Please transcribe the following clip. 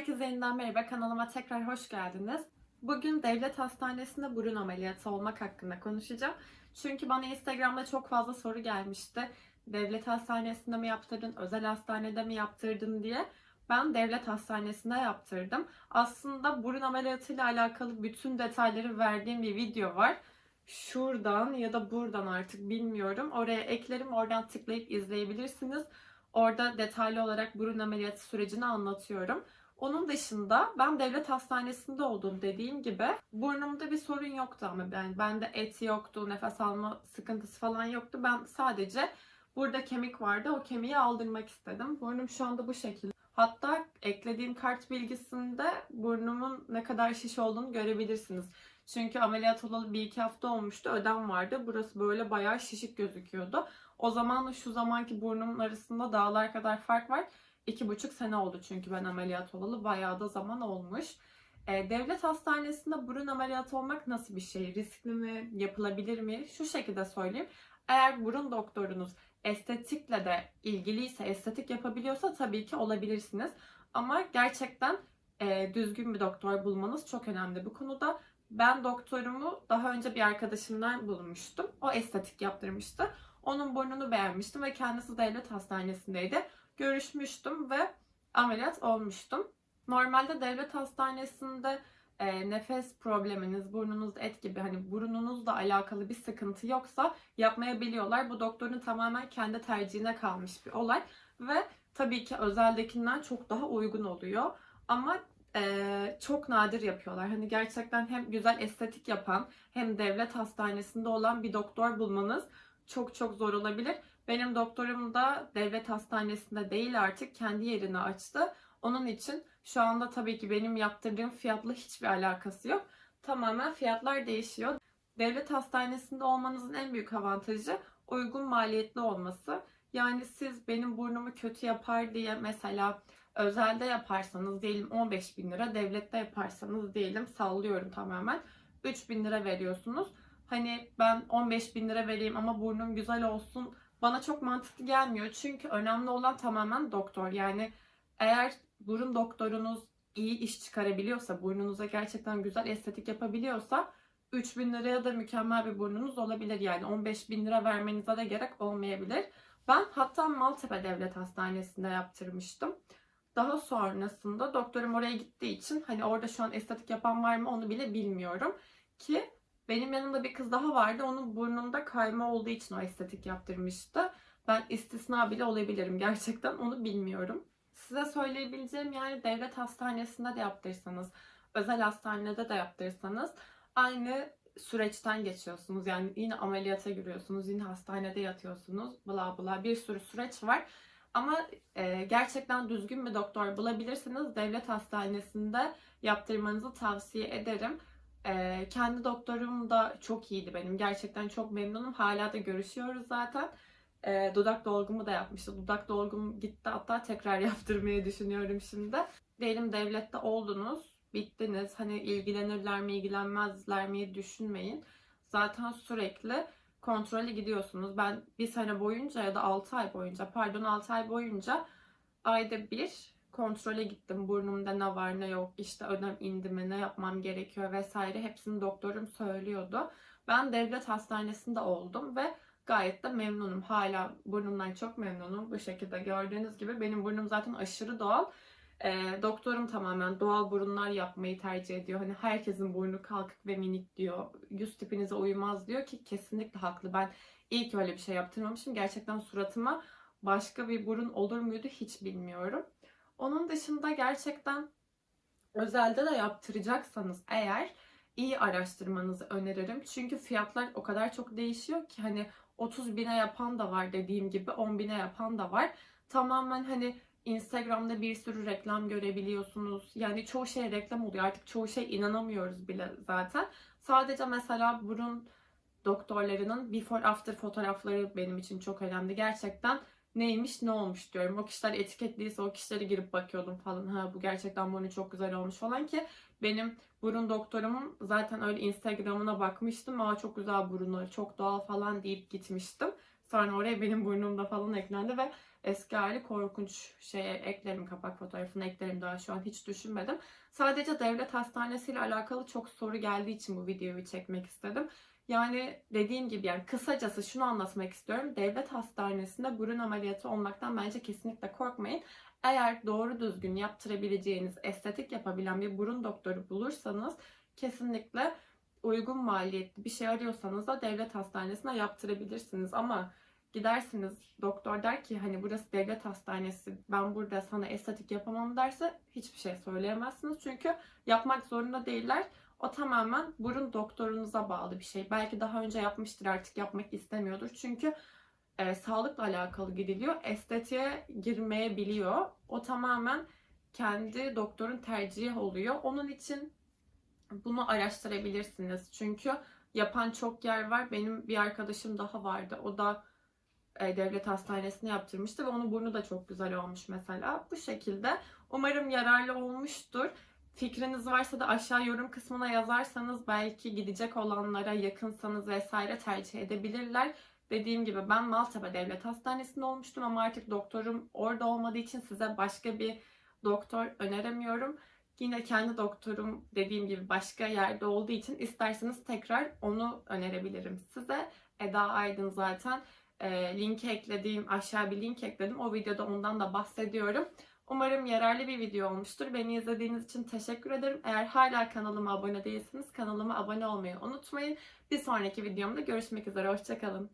Herkese yeniden merhaba. Kanalıma tekrar hoş geldiniz. Bugün devlet hastanesinde burun ameliyatı olmak hakkında konuşacağım. Çünkü bana Instagram'da çok fazla soru gelmişti. Devlet hastanesinde mi yaptırdın, özel hastanede mi yaptırdın diye. Ben devlet hastanesinde yaptırdım. Aslında burun ameliyatıyla alakalı bütün detayları verdiğim bir video var. Şuradan ya da buradan artık bilmiyorum. Oraya eklerim. Oradan tıklayıp izleyebilirsiniz. Orada detaylı olarak burun ameliyatı sürecini anlatıyorum. Onun dışında ben devlet hastanesinde oldum dediğim gibi burnumda bir sorun yoktu ama ben bende et yoktu, nefes alma sıkıntısı falan yoktu. Ben sadece burada kemik vardı. O kemiği aldırmak istedim. Burnum şu anda bu şekilde. Hatta eklediğim kart bilgisinde burnumun ne kadar şiş olduğunu görebilirsiniz. Çünkü ameliyat olalı bir iki hafta olmuştu. Ödem vardı. Burası böyle bayağı şişik gözüküyordu. O zamanla şu zamanki burnumun arasında dağlar kadar fark var. İki buçuk sene oldu çünkü ben ameliyat olalı. Bayağı da zaman olmuş. E, devlet hastanesinde burun ameliyatı olmak nasıl bir şey? Riskli mi? Yapılabilir mi? Şu şekilde söyleyeyim. Eğer burun doktorunuz estetikle de ilgiliyse, estetik yapabiliyorsa tabii ki olabilirsiniz. Ama gerçekten e, düzgün bir doktor bulmanız çok önemli bu konuda. Ben doktorumu daha önce bir arkadaşımdan bulmuştum. O estetik yaptırmıştı. Onun burnunu beğenmiştim ve kendisi devlet hastanesindeydi. Görüşmüştüm ve ameliyat olmuştum. Normalde devlet hastanesinde e, nefes probleminiz, burnunuzda et gibi hani burnunuzla alakalı bir sıkıntı yoksa yapmayabiliyorlar. Bu doktorun tamamen kendi tercihine kalmış bir olay ve tabii ki özeldekinden çok daha uygun oluyor. Ama e, çok nadir yapıyorlar. Hani gerçekten hem güzel estetik yapan hem devlet hastanesinde olan bir doktor bulmanız çok çok zor olabilir. Benim doktorum da devlet hastanesinde değil artık kendi yerini açtı. Onun için şu anda tabii ki benim yaptırdığım fiyatla hiçbir alakası yok. Tamamen fiyatlar değişiyor. Devlet hastanesinde olmanızın en büyük avantajı uygun maliyetli olması. Yani siz benim burnumu kötü yapar diye mesela özelde yaparsanız diyelim 15 bin lira, devlette yaparsanız diyelim sallıyorum tamamen 3 bin lira veriyorsunuz. Hani ben 15 bin lira vereyim ama burnum güzel olsun bana çok mantıklı gelmiyor. Çünkü önemli olan tamamen doktor. Yani eğer burun doktorunuz iyi iş çıkarabiliyorsa, burnunuza gerçekten güzel estetik yapabiliyorsa 3000 liraya da mükemmel bir burnunuz olabilir. Yani 15 bin lira vermenize de gerek olmayabilir. Ben hatta Maltepe Devlet Hastanesi'nde yaptırmıştım. Daha sonrasında doktorum oraya gittiği için hani orada şu an estetik yapan var mı onu bile bilmiyorum. Ki benim yanımda bir kız daha vardı. Onun burnunda kayma olduğu için o estetik yaptırmıştı. Ben istisna bile olabilirim. Gerçekten onu bilmiyorum. Size söyleyebileceğim yani devlet hastanesinde de yaptırsanız, özel hastanede de yaptırsanız aynı süreçten geçiyorsunuz. Yani yine ameliyata giriyorsunuz, yine hastanede yatıyorsunuz, bla bla bir sürü süreç var. Ama e, gerçekten düzgün bir doktor bulabilirsiniz. Devlet hastanesinde yaptırmanızı tavsiye ederim. E, kendi doktorum da çok iyiydi benim. Gerçekten çok memnunum. Hala da görüşüyoruz zaten. E, dudak dolgumu da yapmıştı. Dudak dolgum gitti. Hatta tekrar yaptırmayı düşünüyorum şimdi. Diyelim devlette oldunuz. Bittiniz. Hani ilgilenirler mi ilgilenmezler mi düşünmeyin. Zaten sürekli kontrole gidiyorsunuz. Ben bir sene boyunca ya da 6 ay boyunca pardon 6 ay boyunca ayda bir kontrole gittim. Burnumda ne var ne yok, işte ödem indi mi, ne yapmam gerekiyor vesaire hepsini doktorum söylüyordu. Ben devlet hastanesinde oldum ve gayet de memnunum. Hala burnumdan çok memnunum. Bu şekilde gördüğünüz gibi benim burnum zaten aşırı doğal. E, doktorum tamamen doğal burunlar yapmayı tercih ediyor. Hani herkesin burnu kalkık ve minik diyor. Yüz tipinize uymaz diyor ki kesinlikle haklı. Ben ilk öyle bir şey yaptırmamışım. Gerçekten suratıma başka bir burun olur muydu hiç bilmiyorum. Onun dışında gerçekten özelde de yaptıracaksanız eğer iyi araştırmanızı öneririm. Çünkü fiyatlar o kadar çok değişiyor ki hani 30 bine yapan da var dediğim gibi 10 bine yapan da var. Tamamen hani Instagram'da bir sürü reklam görebiliyorsunuz. Yani çoğu şey reklam oluyor. Artık çoğu şey inanamıyoruz bile zaten. Sadece mesela burun doktorlarının before after fotoğrafları benim için çok önemli. Gerçekten neymiş ne olmuş diyorum. O kişiler etiketliyse o kişilere girip bakıyordum falan. Ha bu gerçekten burnu çok güzel olmuş falan ki benim burun doktorumun zaten öyle Instagram'ına bakmıştım. Aa çok güzel burunları, çok doğal falan deyip gitmiştim. Sonra oraya benim burnumda falan eklendi ve eski hali korkunç şeye eklerim kapak fotoğrafını eklerim daha şu an hiç düşünmedim. Sadece devlet hastanesiyle alakalı çok soru geldiği için bu videoyu çekmek istedim. Yani dediğim gibi yani kısacası şunu anlatmak istiyorum. Devlet hastanesinde burun ameliyatı olmaktan bence kesinlikle korkmayın. Eğer doğru düzgün yaptırabileceğiniz, estetik yapabilen bir burun doktoru bulursanız kesinlikle uygun maliyetli bir şey arıyorsanız da devlet hastanesine yaptırabilirsiniz. Ama gidersiniz doktor der ki hani burası devlet hastanesi ben burada sana estetik yapamam derse hiçbir şey söyleyemezsiniz. Çünkü yapmak zorunda değiller. O tamamen burun doktorunuza bağlı bir şey. Belki daha önce yapmıştır artık yapmak istemiyordur. Çünkü e, sağlıkla alakalı gidiliyor. Estetiğe girmeyebiliyor. O tamamen kendi doktorun tercihi oluyor. Onun için bunu araştırabilirsiniz. Çünkü yapan çok yer var. Benim bir arkadaşım daha vardı. O da e, devlet hastanesine yaptırmıştı ve onun burnu da çok güzel olmuş mesela. Bu şekilde. Umarım yararlı olmuştur. Fikriniz varsa da aşağı yorum kısmına yazarsanız belki gidecek olanlara yakınsanız vesaire tercih edebilirler. Dediğim gibi ben Maltepe Devlet Hastanesi'nde olmuştum ama artık doktorum orada olmadığı için size başka bir doktor öneremiyorum. Yine kendi doktorum dediğim gibi başka yerde olduğu için isterseniz tekrar onu önerebilirim size. Eda Aydın zaten e, linki eklediğim aşağı bir link ekledim. O videoda ondan da bahsediyorum. Umarım yararlı bir video olmuştur. Beni izlediğiniz için teşekkür ederim. Eğer hala kanalıma abone değilseniz kanalıma abone olmayı unutmayın. Bir sonraki videomda görüşmek üzere. Hoşçakalın.